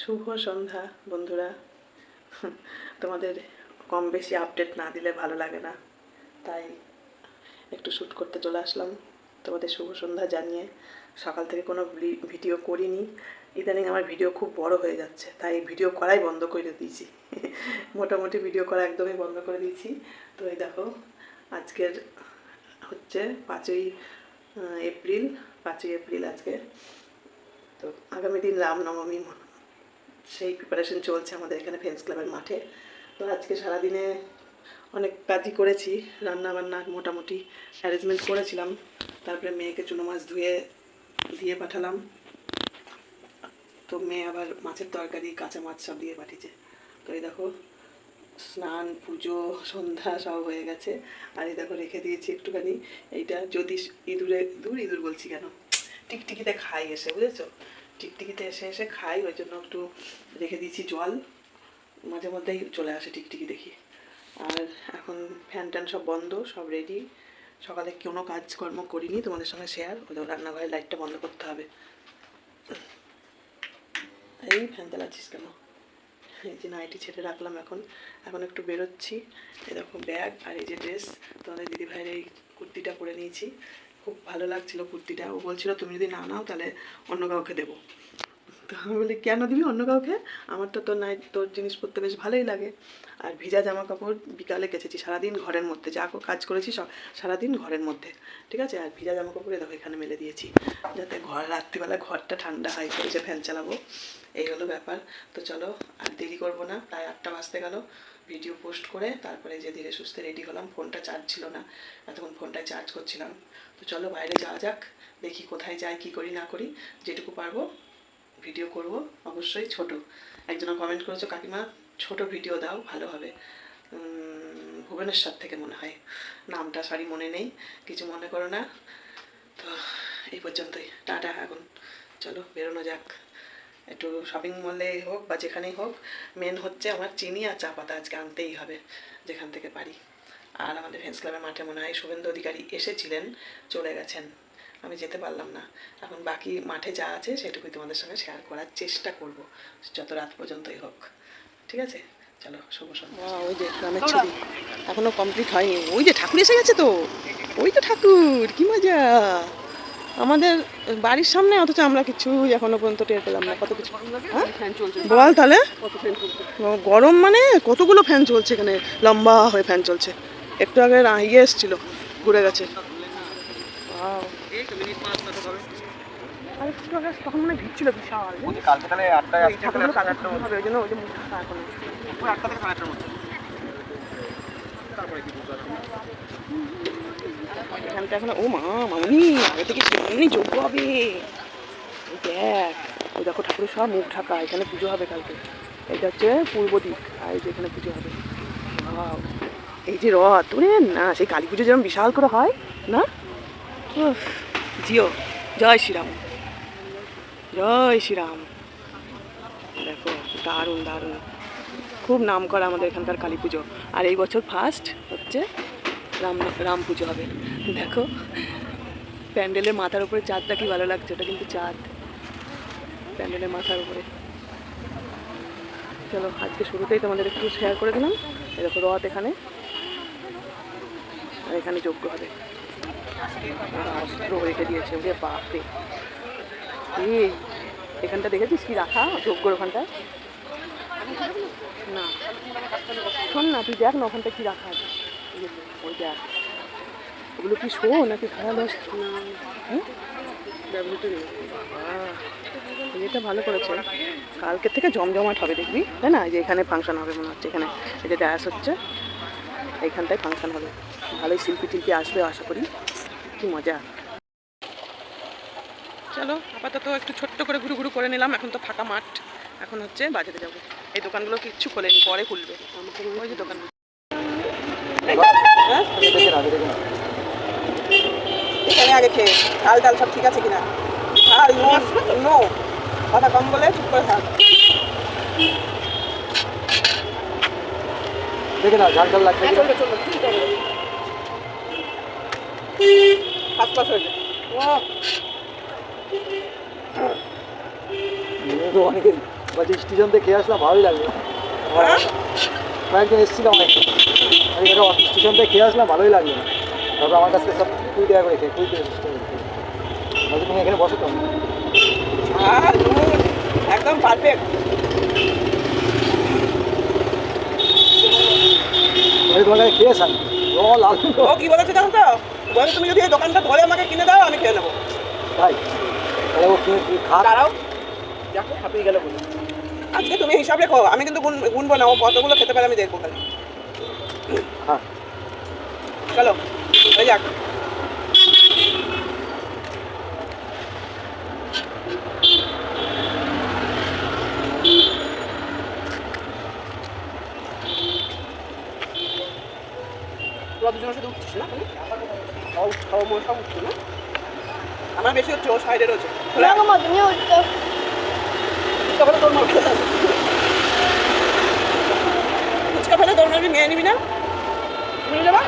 শুভ সন্ধ্যা, বন্ধুরা। তোমাদের কম বেশি আপডেট না দিলে ভালো লাগে না। তাই একটু শ্যুট করতে চলে আসলাম তোমাদের শুভ সন্ধ্যা জানিয়ে। সকাল থেকে কোনো ভিডিও করিনি। ইদানিং আমার ভিডিও খুব বড় হয়ে যাচ্ছে, তাই ভিডিও করাই বন্ধ করে দিয়েছি। মোটামুটি ভিডিও করা একদমই বন্ধ করে দিয়েছি। তো এই দেখো, আজকের হচ্ছে পাঁচই এপ্রিল পাঁচই এপ্রিল আজকে। তো আগামী দিন রামনবমী সেই প্রিপারেশন চলছে আমাদের এখানে ফ্রেন্ডস ক্লাবের মাঠে। তো আজকে সারাদিনে অনেক কাজই করেছি, রান্না বান্না মোটামুটি অ্যারেঞ্জমেন্ট করেছিলাম। তারপরে মেয়েকে চুনো মাছ ধুয়ে, দিয়ে পাঠালাম। তো মেয়ে আবার মাছের তরকারি, কাঁচা মাছ সব দিয়ে পাঠিয়েছে। তো এই দেখো, স্নান, পুজো, সন্ধ্যা সব হয়ে গেছে। আর এই দেখো, রেখে দিয়েছি একটুখানি এইটা যদি ইঁদুরে, দূর ইঁদুর বলছি কেন? টিকটিকিতে খাই এসে, বুঝেছ? টিকটিকিতে এসে এসে খাই, ওই জন্য একটু রেখে দিয়েছি জল। মাঝে মধ্যেই চলে আসে টিকটিকি দেখি। আর এখন ফ্যান ট্যান সব বন্ধ, সব রেডি সকালে কোনো কাজকর্ম করিনি, তোমাদের সঙ্গে শেয়ার ওদের রান্নাঘরের লাইটটা বন্ধ করতে হবে। এই ফ্যান চালাচ্ছিস কেন? এই যে নাইটি ছেড়ে রাখলাম এখন। এখন একটু বেরোচ্ছি। দেখো ব্যাগ আর এই যে ড্রেস তোমাদের দিদিভাইয়ের এই কুর্তিটা পরে নিয়েছি। খুব ভালো লাগছিল কুর্তিটা। ও বলছিল, তুমি যদি না নাও, তাহলে অন্য কাউকে দেবো। তো আমি বলি, কেন দিবি অন্য কাউকে? আমার তো তোর নাই, তোর জিনিস পরতে বেশ ভালোই লাগে। আর ভিজা জামা কাপড় বিকালে কেচেছি সারাদিন ঘরের মধ্যে। যা কাজ করেছি সব সারাদিন ঘরের মধ্যে। ঠিক আছে? আর ভিজা জামা কাপড় দেখো, এখানে মেলে দিয়েছি। যাতে ঘর রাত্রিবেলা ঘরটা ঠান্ডা হয় করেছে ফ্যান চালাবো। এই হলো ব্যাপার। তো চলো, আর দেরি করব না। প্রায় আটটা বাজতে গেল। ভিডিও পোস্ট করে তারপরে যে ধীরে সুস্থে রেডি হলাম ফোনটা চার্জ ছিল না এতক্ষণ ফোনটায় চার্জ করছিলাম। তো চলো বাইরে যাওয়া যাক, দেখি কোথায় যাই, কি করি না করি, যেটুকু পারব ভিডিও করব। অবশ্যই ছোট। একজন কমেন্ট করেছ, কাকিমা, ছোট ভিডিও দাও, ভালো হবে। ভুবনেশ্বর থেকে মনে হয়। নামটা সারি মনে নেই, কিছু মনে করো না। তো এই পর্যন্তই। টাটা এখন। চলো, বেরোনো যাক। একটু শপিং মলে হোক বা যেখানেই হোক মেন হচ্ছে আমার চিনি আর চা পাতা আজকে আনতেই হবে, যেখান থেকে পারি। আর আমাদের ফ্রেন্ডস ক্লাবের মাঠে মনে হয় শুভেন্দু অধিকারী এসেছিলেন, চলে গেছেন। আমি যেতে পারলাম না। এখন বাকি মাঠে যা আছে সেটুকুই তোমাদের সঙ্গে শেয়ার করার চেষ্টা করব, যত রাত পর্যন্তই হোক। ঠিক আছে? চলো, শুভ সন্ধ্যা। ওই যে এখনও কমপ্লিট হয়নি। ওই যে ঠাকুর এসে গেছে তো? ওই তো ঠাকুর, কি মজা! আমাদের বাড়ির সামনে অথচ আমরা কিছু এখনও পর্যন্ত টের পেলাম না কত কিছু। হ্যাঁ? বল তাহলে। গরম মানে কতগুলো ফ্যান চলছে এখানে? লম্বা হয়ে ফ্যান চলছে। একটু আগে ইয়ে এসছিল ঘুরে গেছে। আর একটু আগে তখন মনে ভিড় ছিল বিশাল। কালকে তাহলে আটটায় ওই হবে জন্য ওই যে মুখ ঢাকা এখনও ওই আটটা থেকে সাড়ে আটটার মধ্যে। তারপরে কি বুঝতে পারছি এখানটা এখন, ও মা, মামনি, আগে থেকে সামনে যোগ্য হবে। দেখ ওই দেখো ঠাকুরের সব মুখ ঢাকা, এখানে পুজো হবে কালকে। এটা হচ্ছে পূর্ব দিক, আর এই যে এখানে পুজো হবে. এই যে রথ ওরে না সেই কালী পুজো যেরকম বিশাল করে হয়, না? জিও, জয় শ্রীরাম জয় শ্রীরাম। দেখো, দারুণ দারুণ। খুব নাম করা আমাদের এখানকার কালী পুজো। আর এই বছর ফার্স্ট হচ্ছে রাম রাম পুজো হবে। দেখো, প্যান্ডেলের মাথার উপরে চাঁদটা কি ভালো লাগছে, ওটা কিন্তু চাঁদ। প্যান্ডেলের মাথার উপরে। চলো, আজকে শুরুতেই তোমাদের একটু শেয়ার করে দিলাম। এরকম রথ এখানে। আর এখানে যোগ্য হবে। অস্ত্র রেখে দিয়েছে, ওরে বাপরে। এখানটা দেখেছিস কি রাখা, যজ্ঞর ওখানটায় না। শোন না, তুই দেখ না ওখানটা কি রাখা আছে। ওই দেখ। ওগুলো কি শো নাকি হুম? বাবা, এটা ভালো করেছে। কালকের থেকে জমজমাট হবে দেখবি। তাই না? যে এখানে ফাংশন হবে মনে হচ্ছে এখানে। এই যে ডায়াস হচ্ছে। এইখানটায় ফাংশন হবে। ভালোই শিল্পী টিল্পী আসবে আশা করি। কি মজা। চলো আপাতত একটু ছোট্ট করে ঘুরু ঘুরু করে নিলাম। এখন তো ফাঁকা মাঠ। এখন হচ্ছে বাজারে যাব। এই দোকানগুলো কিচ্ছু খোলেনি পরে খুলবে। ওই যে দোকান। হ্যাঁ এখানে আগে খেয়ে ডাল ডাল সব ঠিক আছে কিনা? আর নো নো। কথা কম বলে চুপ করে থাক। দেখে না ঝাল ঝাল লাগছে চলবে চলবে ঠিক আছে ফার্স্ট পাস হয়েছে। তো অনেকে বলছি স্টেশন থেকে খেয়ে আসলাম ভালোই লাগল। হ্যাঁ? কয়েকজন এসেছিলাম অনেক। স্টেশন থেকে খেয়ে আসলাম ভালোই লাগল। তারপর আমার কাছ সব কুড়ি টাকা করে কুড়ি টাকা তুমি এখানে বসো তো। নুন একদম পারফেক্ট আমি তোমার কাছে খেয়ে আসাম জল আলু ও কি বলেছে জানো তো? বলে তুমি যদি এই দোকানটা ধরে আমাকে কিনে দাও আমি খেয়ে নেব। ভাই তাহলে ও কিনে তুই খা দাঁড়াও। দেখো হাঁপিয়ে গেল বলে। আজকে তুমি হিসাব রেখো আমি কিন্তু গুন গুনবো না ও কতগুলো খেতে পারে আমি দেখব খালি। হ্যাঁ চলো। হয়ে যাক দুজনের সাথে উঠছিস না? তুমি? খাওয়া মনে সব উঠছে না? আমার বেশি হচ্ছে ও সাইডে রয়েছে না গো মা তুমিও উঠছো। তাহলে তোর হবে। ফুচকা ফেলে মারবি নিয়ে নিবি না? নিয়ে যাবা?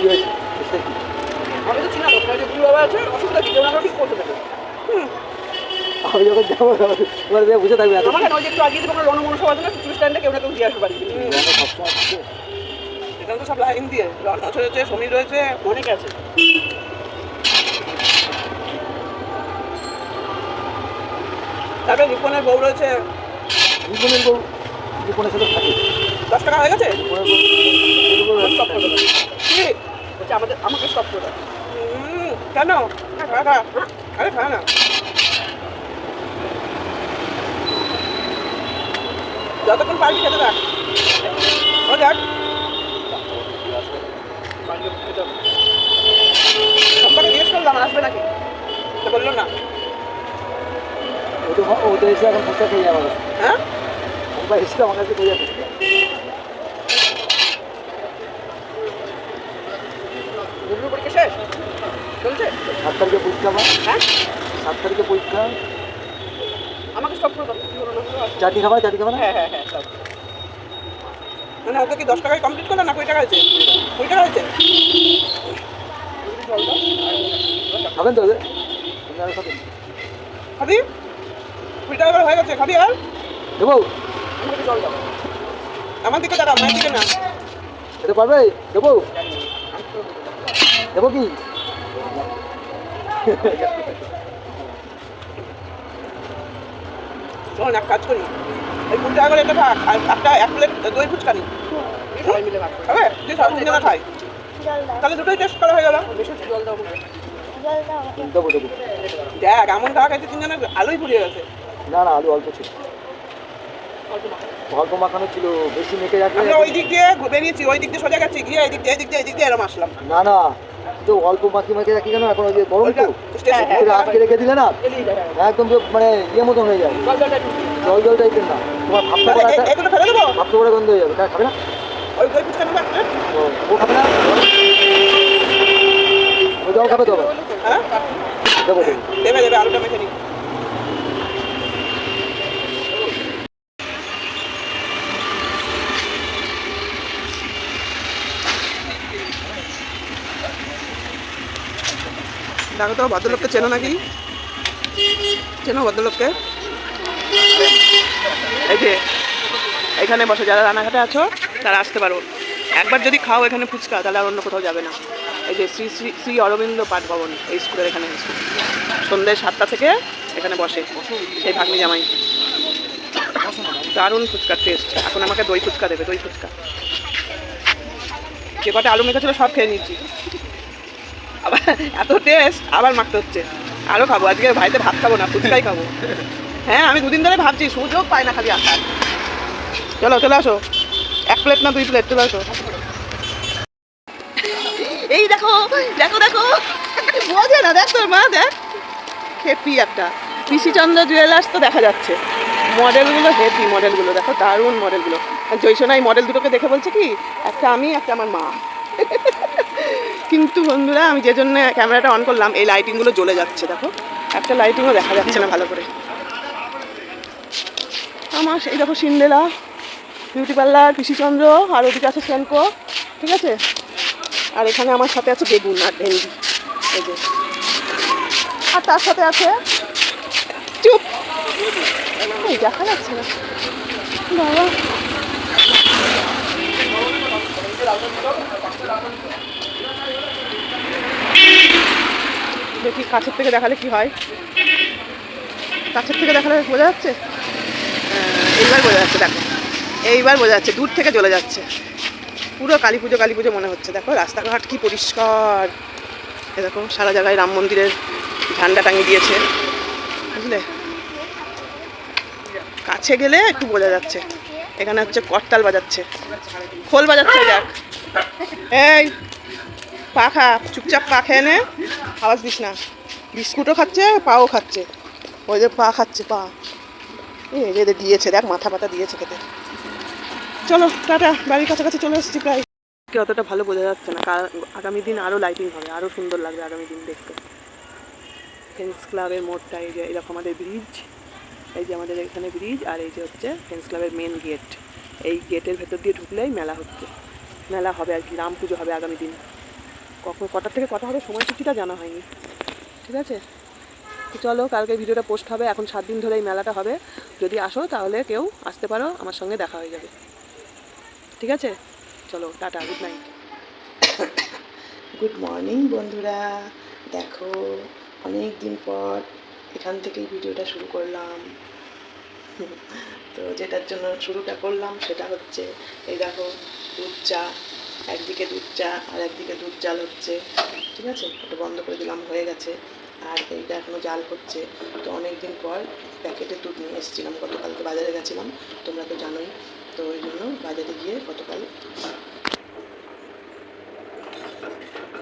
কি হয়েছে? আমি তো যে গুরু বাবা আছে অসুবিধা কি? ঠিক করতে দেবে আমি যখন যাব তোমার দিয়ে বুঝে থাকবে আমার যে একটু আগে তোমার রণমন সবার জন্য কিছু স্ট্যান্ডে কেউ না কেউ দিয়ে আসবে বাড়ি আমরা। এখানে তো সব লাইন দিয়ে। রনচ রয়েছে সমীর রয়েছে অনেক আছে। তারপরে রিপনের বউ রয়েছে। জীবনের বউ জীবনের সাথে থাকে। দশ টাকা হয়ে গেছে? কি বলছে আমাদের আমাকে স্টপ করে কেন? আরে খা না। যতক্ষণ পারবি খেতে থাক ও দেখ। সবাইকে জিজ্ঞেস করলাম আসবে নাকি? তো বলল না। ও তো এসে এখন ফুচকা খেয়ে যাবে। হ্যাঁ? এসে আমার কাছে খেয়ে যাবে গুরুর পরীক্ষা শেষ চলছে সাত তারিখে পরীক্ষা আমার হ্যাঁ? সাত তারিখে পরীক্ষা আমাকে স্টপ করে? চাটনি খাবার চাটনি খাবার হ্যাঁ হ্যাঁ হ্যাঁ সব। মানে কি দশ টাকায় কমপ্লিট করল না কুড়ি টাকা হয়েছে? কুড়ি টাকা খাবেন তো খাবি? কুড়ি টাকা হয়ে গেছে খাবি আর? দেবো। আমাকে জল দাও। আমার দিকে দাঁড়া মায়ের দিকে না। পারবে? দেবো। দেবো কি? শোন এক কাজ করি। এই কুড়ি টাকা করে এটা থাক আর একটা এক প্লেট দই ফুচকা নি। সবাই মিলে ভাগ খাবে? তুই সব তিনজনে খাই। তাহলে দুটোই টেস্ট করা হয়ে গেল। জল দাও দেখ এমন খাওয়া খাইছে তিনজনের আলুই ফুরিয়ে গেছে। না না আলু অল্প ছিল। অল্প মাখানো ছিল বেশি মেখে আমরা ওই দিক দিয়ে বেরিয়েছি ওই দিক দিয়ে সোজা গেছি গিয়ে এই দিক দিয়ে এই দিক দিয়ে এই দিক দিয়ে এরম আসলাম। না না তো অল্প মাখি মাখি রাখি কেন? এখন ওই যে গরম তো আটকে রেখে দিলে না একদম যে মানে ইয়ে মতন হয়ে যাবে জল জল টাইপের না। তোমার ভাবতে করা ভাবতে করা গন্ধ হয়ে যাবে। খাবে না? ও খাবে না? ও জল খাবে তো হ্যাঁ? দেবো। দেবে দেবে আলুটা মেখে নিই। দেখো তো, ভদ্রলোককে চেনো নাকি? চেনো ভদ্রলোককে? এই যে, এখানে বসে, যারা রানাঘাটে আছো, তারা আসতে পারো। একবার যদি খাও এখানে ফুচকা, তাহলে আর অন্য কোথাও যাবে না। এই যে শ্রী শ্রী শ্রী অরবিন্দ পাঠ ভবন, এই স্কুলের এখানে সন্ধ্যে সাতটা থেকে এখানে বসে, সেই ভাগ্নি জামাই। দারুণ ফুচকার টেস্ট এখন আমাকে দই ফুচকা দেবে, দই ফুচকা। যে কটা আলু মেখেছিল সব খেয়ে নিয়েছি। এত টেস্ট আবার মাখতে হচ্ছে। আরও খাব, আজকে ভাইতে ভাত খাব না, ফুচকাই খাব। হ্যাঁ আমি দুদিন ধরে ভাবছি, সুযোগ পাই না খালি আসার। চলো, চলে আসো। এক প্লেট না দুই প্লেট চলে আসো। এই দেখো দেখো দেখো। বোঝে না, দেখ তোর মা, দেখ। হেপি একটা। পিসিচন্দ্র জুয়েলার্স তো দেখা যাচ্ছে। মডেলগুলো হেপি মডেলগুলো, দেখো দারুণ মডেলগুলো। জৈসনা এই মডেল দুটোকে দেখে বলছে কি, একটা আমি, একটা আমার মা। কিন্তু বন্ধুরা, আমি যে জন্য ক্যামেরাটা অন করলাম, এই লাইটিংগুলো জ্বলে যাচ্ছে, দেখো। একটা লাইটিংও দেখা যাচ্ছে না ভালো করে। আমার সেই দেখো সিন্ডেলা বিউটি পার্লার কৃষিচন্দ্র, আর ওদিকে আছে সেনকো ঠিক আছে? আর এখানে আমার সাথে আছে বেগুন আর ভেন্ডি, এই যে। আর তার সাথে আছে চুপ। এই দেখা যাচ্ছে না। বাবা। দেখি কাছের থেকে দেখালে কি হয়। কাছের থেকে দেখালে বোঝা যাচ্ছে? হ্যাঁ, এইবার বোঝা যাচ্ছে দেখো। এইবার বোঝা যাচ্ছে দূর থেকে চলে যাচ্ছে। পুরো কালী পুজো কালী পুজো মনে হচ্ছে। দেখো রাস্তাঘাট কি পরিষ্কার। এরকম সারা জায়গায় রাম মন্দিরের ঝান্ডা টাঙিয়ে দিয়েছে। বুঝলে? কাছে গেলে একটু বোঝা যাচ্ছে। এখানে হচ্ছে করতাল বাজাচ্ছে। খোল বাজাচ্ছে দেখ। এই পা খা, চুপচাপ পা খেয়ে নে, আওয়াজ দিস না। বিস্কুটও খাচ্ছে, পাও খাচ্ছে। ওই যে পা খাচ্ছে, পা। এদের দিয়েছে, দেখ মাথা পাতা দিয়েছে খেতে। চলো, টাটা, বাড়ির কাছাকাছি চলে এসেছি প্রায়। কি অতটা ভালো বোঝা যাচ্ছে না আগামী দিন আরও লাইটিং হবে আরও সুন্দর লাগবে আগামী দিন দেখতে। ফ্রেন্ডস ক্লাবের মোড়টা, এই যে এরকম আমাদের ব্রিজ এই যে আমাদের এখানে ব্রিজ আর এই যে হচ্ছে ফ্রেন্ডস ক্লাবের মেন গেট এই গেটের ভেতর দিয়ে ঢুকলেই মেলা হচ্ছে। মেলা হবে আর কি, রাম পুজো হবে আগামী দিন। কখন কটার থেকে কটা হবে সময়সূচিটা জানা হয়নি। ঠিক আছে? তো চলো, কালকে ভিডিওটা পোস্ট হবে, এখন সাত দিন ধরে এই মেলাটা হবে। যদি আসো তাহলে কেউ আসতে পারো, আমার সঙ্গে দেখা হয়ে যাবে। ঠিক আছে? চলো, tata good night good morning বন্ধুরা। দেখো অনেক দিন পর এখান থেকেই ভিডিওটা শুরু করলাম। তো যেটার জন্য শুরুটা করলাম সেটা হচ্ছে, এই দেখো দুধ চা একদিকে দুধ চা, আর একদিকে দুধ জাল হচ্ছে। ঠিক আছে? ওটা বন্ধ করে দিলাম, হয়ে গেছে। আর এইটা এখনও জাল হচ্ছে। তো অনেক দিন পর প্যাকেটে দুধ নিয়ে এসেছিলাম। গতকালকে বাজারে গেছিলাম। তোমরা তো জানোই। তো ওই জন্য বাজারে গিয়ে গতকাল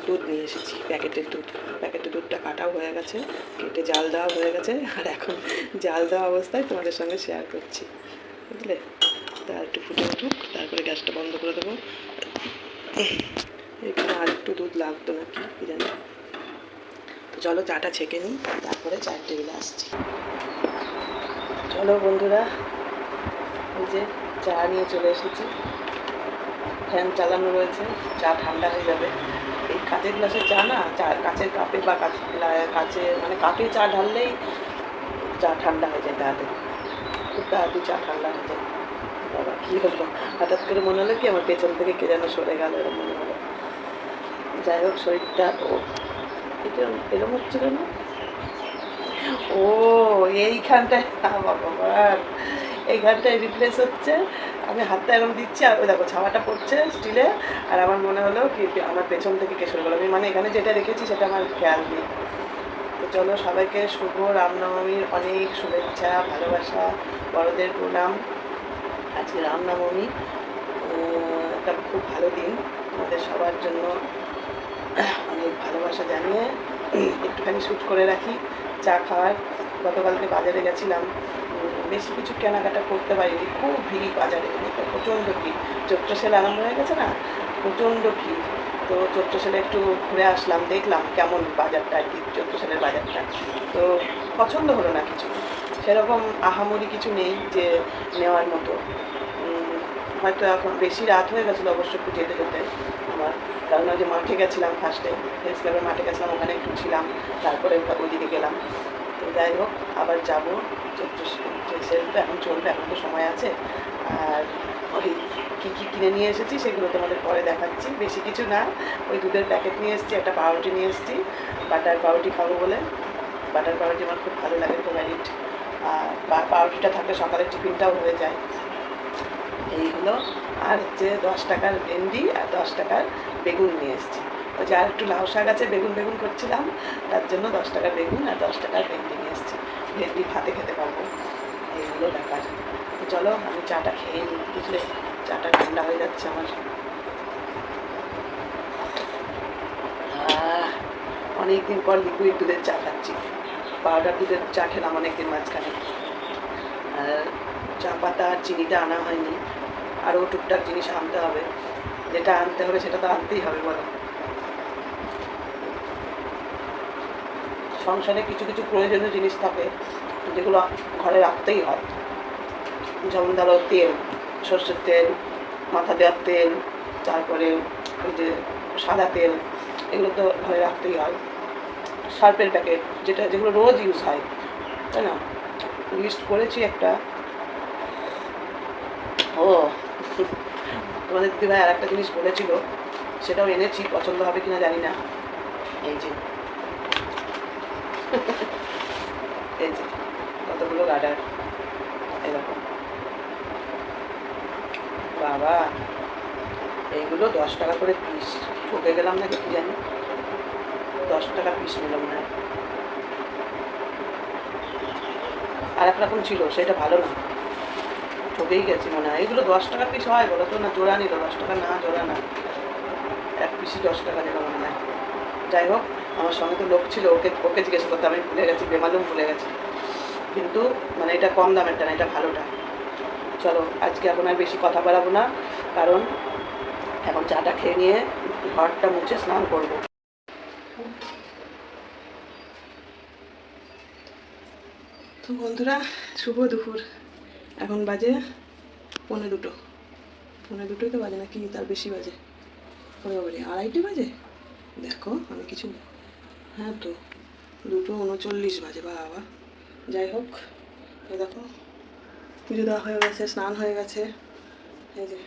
দুধ নিয়ে এসেছি। প্যাকেটের দুধ। প্যাকেটের দুধটা কাটাও হয়ে গেছে। কেটে জাল দেওয়া হয়ে গেছে। আর এখন জাল দেওয়া অবস্থায় তোমাদের সঙ্গে শেয়ার করছি। বুঝলে? তা একটু ফুটে উঠুক। তারপরে গ্যাসটা বন্ধ করে দেবো। এখানে আর একটু দুধ লাগতো নাকি, কি জানি। তো চলো চাটা ছেঁকে নিই, তারপরে চায়ের টেবিলে আসছি। চলো বন্ধুরা, এই যে চা নিয়ে চলে এসেছি। ফ্যান চালানো রয়েছে, চা ঠান্ডা হয়ে যাবে। এই কাঁচের গ্লাসের চা না, চা, কাঁচের কাপে বা কাঁচে মানে কাপে চা ঢাললেই চা ঠান্ডা হয়ে যায় তাড়াতাড়ি। খুব তাড়াতাড়ি চা ঠান্ডা হয়ে যায়। বাবা, কী হলো? হঠাৎ করে মনে হলো কি আমার পেছন থেকে কে যেন সরে গেল এরকম মনে হলো। যাই হোক, শরীরটা ও এটা এরকম হচ্ছিল না? ও, এইখানটায় বাবা এইখানটায় রিপ্লেস হচ্ছে। আমি হাতটা এরকম দিচ্ছি, আর ওই দেখো, ছাওয়াটা পড়ছে স্টিলে আর আমার মনে হলো কি কি আমার পেছন থেকে কে সরে গেলো? আমি মানে এখানে যেটা রেখেছি, সেটা আমার খেয়াল নেই। তো চলো, সবাইকে শুভ রামনবমীর অনেক শুভেচ্ছা, ভালোবাসা, বড়দের প্রণাম। আজকে রামনবমী। একটা খুব ভালো দিন। আমাদের সবার জন্য অনেক ভালোবাসা জানিয়ে একটুখানি শ্যুট করে রাখি। চা খাওয়ার। গতকালকে বাজারে গেছিলাম। বেশি কিছু কেনাকাটা করতে পারিনি। খুব ভিড় বাজারে। প্রচণ্ড ভিড়। চৈত্র সেল আরম্ভ হয়ে গেছে না? প্রচণ্ড ভিড়। তো চৈত্র সেলে একটু ঘুরে আসলাম, দেখলাম কেমন বাজারটা আর কি চৈত্র সেলের বাজারটা। তো পছন্দ হলো না কিছু। সেরকম আহামরি কিছু নেই যে নেওয়ার মতো। হয়তো এখন বেশি রাত হয়ে গেছিল অবশ্য যেতে যেতে আমার। কারণ যে মাঠে গেছিলাম ফার্স্টে ফেস ক্লাবের মাঠে গেছিলাম, ওখানে একটু ছিলাম, তারপরে ওইদিকে গেলাম। তো যাই হোক, আবার যাব। সেল তো এখন চলবে, এখন তো সময় আছে। আর ওই কী কী কিনে নিয়ে এসেছি সেগুলো তোমাদের পরে দেখাচ্ছি। বেশি কিছু না, ওই দুধের প্যাকেট নিয়ে এসেছি, একটা পাউরুটি নিয়ে এসেছি। বাটার পাউরুটি খাব বলে। বাটার পাউরুটি আমার খুব ভালো লাগে ফেভারিট পা- পাউরুটিটা থাকলে সকালের টিফিনটাও হয়ে যায়। এই হলো আর হচ্ছে দশ টাকার ভেন্ডি আর দশ টাকার বেগুন নিয়ে এসেছি। ওই যে আর একটু লাউ শাক আছে, বেগুন বেগুন করছিলাম, তার জন্য দশ টাকার বেগুন আর দশ টাকার ভেন্ডি নিয়ে এসেছি। ভেন্ডি ভাতে খেতে পারব। এই হলো ব্যাপার। চলো, আমি চাটা খেয়ে নিই, বুঝলে? চাটা ঠান্ডা হয়ে যাচ্ছে আমার। অনেকদিন পর লিকুইড দুধের চা খাচ্ছি। পাউডার দুধের চা খেলাম অনেকদিন মাঝখানে। চা পাতা আর চিনিটা আনা হয়নি। আরও টুকটাক জিনিস আনতে হবে। যেটা আনতে হবে সেটা তো আনতেই হবে, বলো। সংসারে কিছু কিছু প্রয়োজনীয় জিনিস থাকে, যেগুলো ঘরে রাখতেই হয়। যেমন ধরো তেল, সর্ষের তেল, মাথা দেওয়ার তেল, তারপরে ওই যে সাদা তেল, এগুলো তো ঘরে রাখতেই হয়। সার্পের প্যাকেট যেটা, যেগুলো রোজ ইউজ হয়, তাই না? লিস্ট করেছি একটা। ও, তোমাদের দিদিভাই আর একটা জিনিস বলেছিল, সেটাও এনেছি, পছন্দ হবে কিনা জানি না। এই যে। এই যে, কতগুলো গার্ডার এরকম। বাবা, এইগুলো দশ টাকা করে পিস ঠকে গেলাম নাকি, কি জানি। দশ টাকা পিস নিলাম না আর এক রকম ছিল, সেটা ভালো না। ঠকেই গেছি মনে হয়। এগুলো দশ টাকা পিস হয় বলো তো না? জোড়া নিল, দশ টাকা না, জোড়া না। এক পিসই দশ টাকা নিল মনে হয়। যাই হোক, আমার সঙ্গে তো লোক ছিল, ওকে ওকে জিজ্ঞেস করতে আমি ভুলে গেছি, বেমালুম ভুলে গেছি। কিন্তু মানে এটা কম দামেরটা না, এটা ভালোটা। চলো, আজকে এখন আর বেশি কথা বাড়াবো না, কারণ এখন চাটা খেয়ে নিয়ে ঘরটা মুছে স্নান করব। তো বন্ধুরা, শুভ দুপুর। এখন বাজে পৌনে দুটো। পৌনে দুটোই তো বাজে না কি তার বেশি বাজে। ওরে বাবারে আড়াইটে বাজে? দেখো, আমি কিছু হ্যাঁ তো, দুটো উনচল্লিশ বাজে, বাবা। যাই হোক এই দেখো, পুজো দেওয়া হয়ে গেছে, স্নান হয়ে গেছে। এই যে,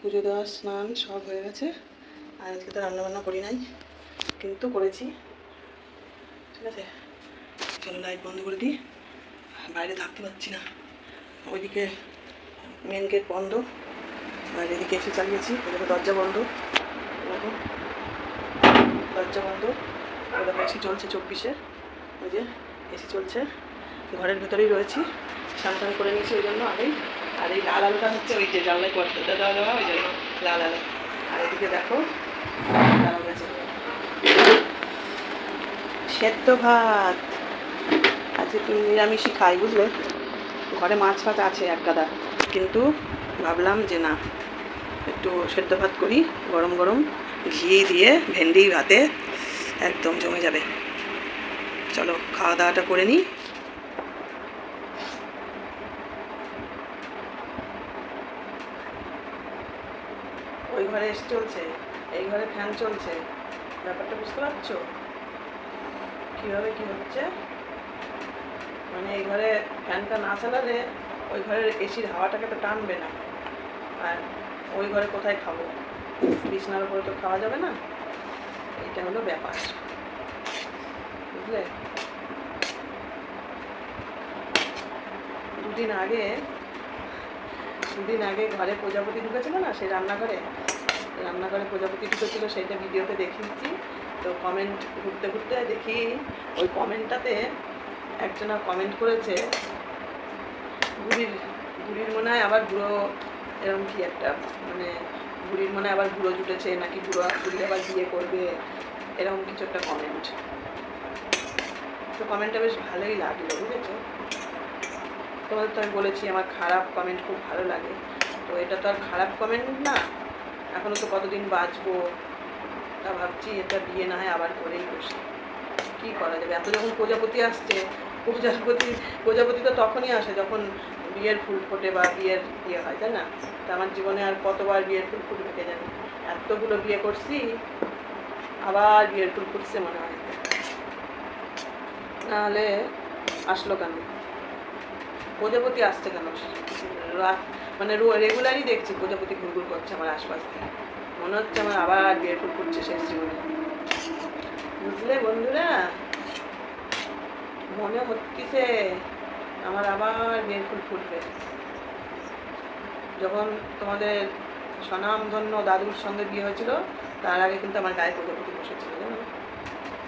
পুজো দেওয়া, স্নান সব হয়ে গেছে। আর আজকে তো রান্নাবান্না করি নাই, কিন্তু করেছি। ঠিক আছে, চলো লাইট বন্ধ করে দিই। বাইরে থাকতে পারছি না। ওইদিকে মেন গেট বন্ধ। আর এদিকে এসে চালিয়েছি ওদিকে দরজা বন্ধ। দেখো দরজা বন্ধ। ওই দেখো এসি চলছে চব্বিশে। ওই যে এসি চলছে। ঘরের ভেতরেই রয়েছি। স্নান করে নিয়েছি ওই জন্য আগেই। আর এই লাল আলোটা হচ্ছে ওই যে জানলায় পর্দাটা দেওয়া দেওয়া ওই জন্য লাল আলো। আর এদিকে দেখো সেদ্ধ ভাত। একটু নিরামিষই খাই, বুঝলে? ঘরে মাছ ফাছ আছে এক গাদা। কিন্তু ভাবলাম যে না, একটু সেদ্ধ ভাত করি, গরম গরম ঘি দিয়ে ভেন্ডি ভাতে একদম জমে যাবে। চলো খাওয়া দাওয়াটা করে নিই। ওই ঘরে এসে চলছে, এই ঘরে ফ্যান চলছে। ব্যাপারটা বুঝতে পারছ? কীভাবে কী হচ্ছে? মানে এই ঘরে ফ্যানটা না চালালে ওই ঘরের এসির হাওয়াটাকে তো টানবে না। আর ওই ঘরে কোথায় খাব? বিছনার উপরে তো খাওয়া যাবে না। এটা হলো ব্যাপার। বুঝলে? দুদিন আগে দুদিন আগে ঘরে প্রজাপতি ঢুকেছিল না, সেই রান্নাঘরে? রান্নাঘরে প্রজাপতি ঢুকেছিল, সেইটা ভিডিওতে দেখিয়েছি। তো কমেন্ট ঘুরতে ঘুরতে দেখি, ওই কমেন্টটাতে একজনা কমেন্ট করেছে, বুড়ির বুড়ির মনে হয় আবার বুড়ো এরকম কি একটা মানে বুড়ির মনে আবার বুড়ো জুটেছে, নাকি বুড়ো বুড়ি আবার বিয়ে করবে এরকম কিছু একটা কমেন্ট তো কমেন্টটা বেশ ভালোই লাগল, বুঝেছ? তোমাদের তো আমি বলেছি, আমার খারাপ কমেন্ট খুব ভালো লাগে। তো এটা তো আর খারাপ কমেন্ট না এখনও তো কতদিন বাঁচবো, তা ভাবছি, এটা বিয়ে না হয় আবার করেই বসি। কী করা যাবে? এত যখন প্রজাপতি আসছে প্রজাপতি প্রজাপতি তো তখনই আসে যখন বিয়ের ফুল ফোটে বা বিয়ের ইয়ে হয়, তাই না? তা আমার জীবনে আর কতবার বিয়ের ফুল ফুটবে কে জানি এতগুলো বিয়ে করছি, আবার বিয়ের ফুল ফুটছে মনে হয়। নাহলে আসলো কেন? প্রজাপতি আসছে কেন? মানে রেগুলারই দেখছি প্রজাপতি ঘুরঘুর করছে আমার আশপাশ থেকে। মনে হচ্ছে আমার আবার বিয়ের ফুল ফুটছে শেষ জীবনে। বুঝলে বন্ধুরা? মনে হচ্ছে আমার আবার বিয়ের ফুল ফুটবে। যখন তোমাদের স্বনামধন্য দাদুর সঙ্গে বিয়ে হয়েছিল, তার আগে কিন্তু আমার গায়ে প্রজাপতি বসেছিল, জানো?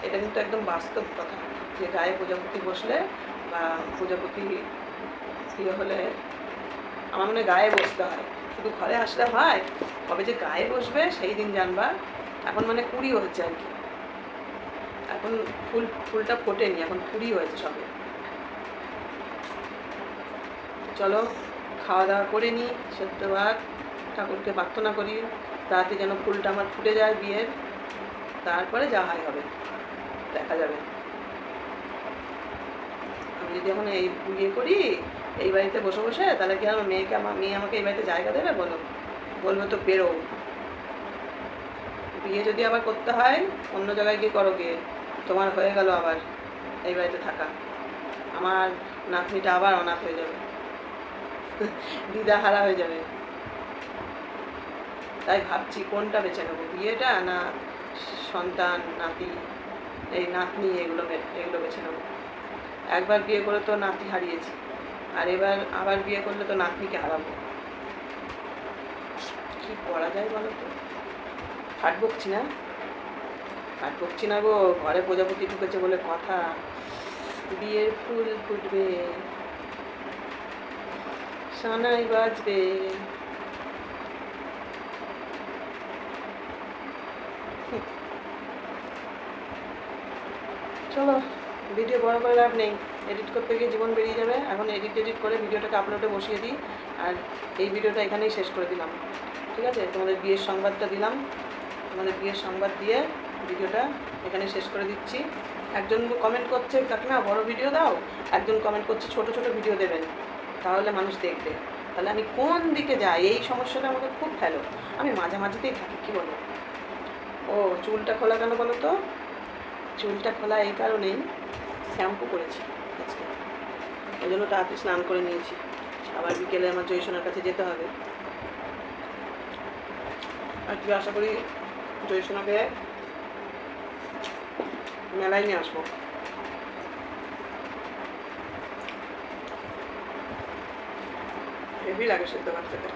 এটা কিন্তু একদম বাস্তব কথা, যে গায়ে প্রজাপতি বসলে বা প্রজাপতি বিয়ে হলে আমার মনে গায়ে বসতে হয়। শুধু ঘরে আসলে হয়, কবে যে গায়ে বসবে সেই দিন জানবা। এখন মানে কুড়ি হচ্ছে আর কি। এখন ফুল, ফুলটা ফোটেনি, এখন কুড়ি হয়েছে সবে। চলো, খাওয়া দাওয়া করে নিই ভাত ঠাকুরকে প্রার্থনা করি তাতে যেন ফুলটা আমার ফুটে যায় বিয়ের। তারপরে যা হয় হবে, দেখা যাবে। আমি যদি এখন এই বিয়ে করি, এই বাড়িতে বসে বসে, তাহলে কি আমার মেয়েকে, আমার মেয়ে আমাকে এই বাড়িতে জায়গা দেবে? বলো। বলব তো বেরো। বিয়ে যদি আবার করতে হয়, অন্য জায়গায় গিয়ে করো গিয়ে। তোমার হয়ে গেল আবার এই বাড়িতে থাকা। আমার নাতনিটা আবার অনাথ হয়ে যাবে। দিদা হারা হয়ে যাবে। তাই ভাবছি কোনটা বেছে নেব, বিয়েটা না সন্তান, নাতি? এই নাতনি এগুলো এগুলো বেছে নেব। একবার বিয়ে করে তো নাতি হারিয়েছি, আর এবার আবার বিয়ে করলে তো নাতনিকে হারাবো। কি করা যায় বলো তো? হাট বকছি না? হাট বকছি না গো, ঘরে প্রজাপতি ঢুকেছে বলে কথা। বিয়ের ফুল ফুটবে, সানাই বাজবে। চলো, ভিডিও বড় করে লাভ নেই। এডিট করতে গিয়ে জীবন বেরিয়ে যাবে। এখন এডিট এডিট করে ভিডিওটাকে আপলোডে বসিয়ে দিই। আর এই ভিডিওটা এখানেই শেষ করে দিলাম। ঠিক আছে? তোমাদের বিয়ের সংবাদটা দিলাম। তোমাদের বিয়ের সংবাদ দিয়ে ভিডিওটা এখানে শেষ করে দিচ্ছি। একজন কমেন্ট করছে কাকিমা বড় ভিডিও দাও। একজন কমেন্ট করছে, ছোট ছোট ভিডিও দেবেন। তাহলে মানুষ দেখবে। তাহলে আমি কোন দিকে যাই? এই সমস্যাটা আমাকে খুব ফেলো। আমি মাঝামাঝিতেই থাকি, কী বলো? ও, চুলটা খোলা কেন বলো তো? চুলটা খোলা এই কারণেই শ্যাম্পু করেছি আজকে। ওই জন্য তাড়াতাড়ি স্নান করে নিয়েছি। আবার বিকেলে আমার জয়সোনার কাছে যেতে হবে। আজকে আশা করি জয়সোনাকে মেলায় নিয়ে আসব। হেভি লাগে সেদ্ধ ভাত খেতে।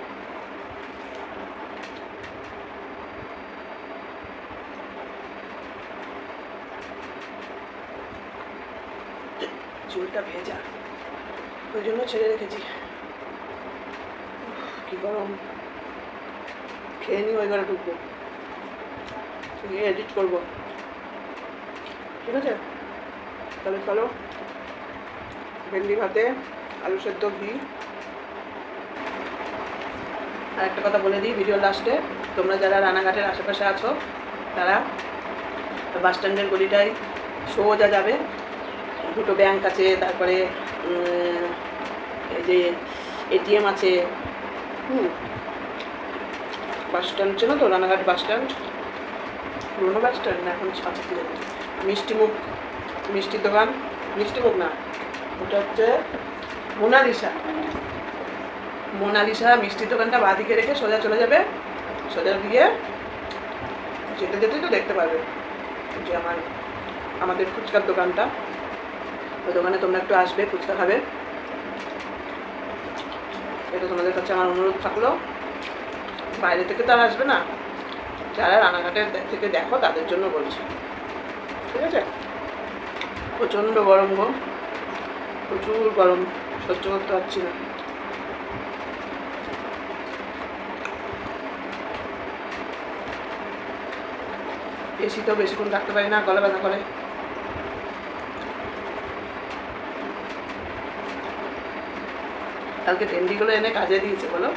চুলটা ভেজা, ওই জন্য ছেড়ে রেখেছি। কি গরম। খেয়ে নিই ওই ঘরে ঢুকবো। এডিট করব। ঠিক আছে? তাহলে চলো। ভেন্ডি ভাতে আলু সেদ্ধ, ঘি। আর একটা কথা বলে দিই ভিডিও লাস্টে তোমরা যারা রানাঘাটের আশেপাশে আছো, তারা বাস স্ট্যান্ডের গলিটায় সোজা যাবে। দুটো ব্যাংক আছে, তারপরে এই যে এটিএম আছে। হুম। বাস স্ট্যান্ড ছিল তো? রানাঘাট বাস স্ট্যান্ড পুরোনো বাস স্ট্যান্ড না এখন আছে জানি মিষ্টি দোকান, মিষ্টি মুখ না, ওটা হচ্ছে মোনালিসা। মোনালিসা মিষ্টির দোকানটা বাঁদিকে রেখে সোজা চলে যাবে। সোজা গিয়ে যেতে যেতে তো দেখতে পারবে যে আমার, আমাদের ফুচকার দোকানটা। ওই দোকানে তোমরা একটু আসবে, ফুচকা খাবে। এটা তোমাদের কাছে আমার অনুরোধ থাকল। বাইরে থেকে তো আর আসবে না। যারা রানাঘাটের থেকে দেখো, তাদের জন্য বলছি। ঠিক আছে? প্রচণ্ড গরম গো। প্রচুর গরম, সহ্য করতে পারছি না। এসি তো বেশিক্ষণ থাকতে পারি না, গলা ব্যথা করে। কালকে ভেন্ডিগুলো এনে কাজে দিয়েছে, বলো।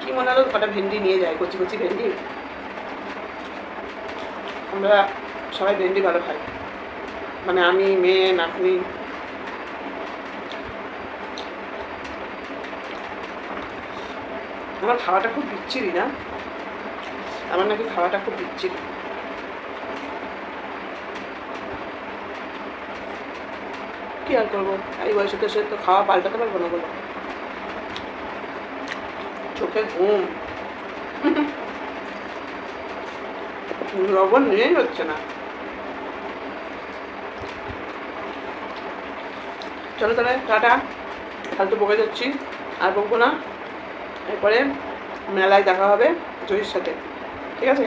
কি মনে হলো কটা ভেন্ডি নিয়ে যায়, কচি কচি ভেন্ডি? আমরা সবাই ভেন্ডি ভালো খাই মানে আমি, মেয়ে, নাতনি। আমার খাওয়াটা খুব বিচ্ছিরি না? আমার নাকি খাওয়াটা খুব বিচ্ছিরি। কি আর করব? এই বয়সে তো সে তো খাওয়া পাল্টাতে পারব না বলো। চোখে ঘুম। লবণ নিয়েই হচ্ছে না। চলো তাহলে, টাটা। ফালতু বকে যাচ্ছি। আর বকবো না। এরপরে মেলায় দেখা হবে জহির সাথে। ঠিক আছে?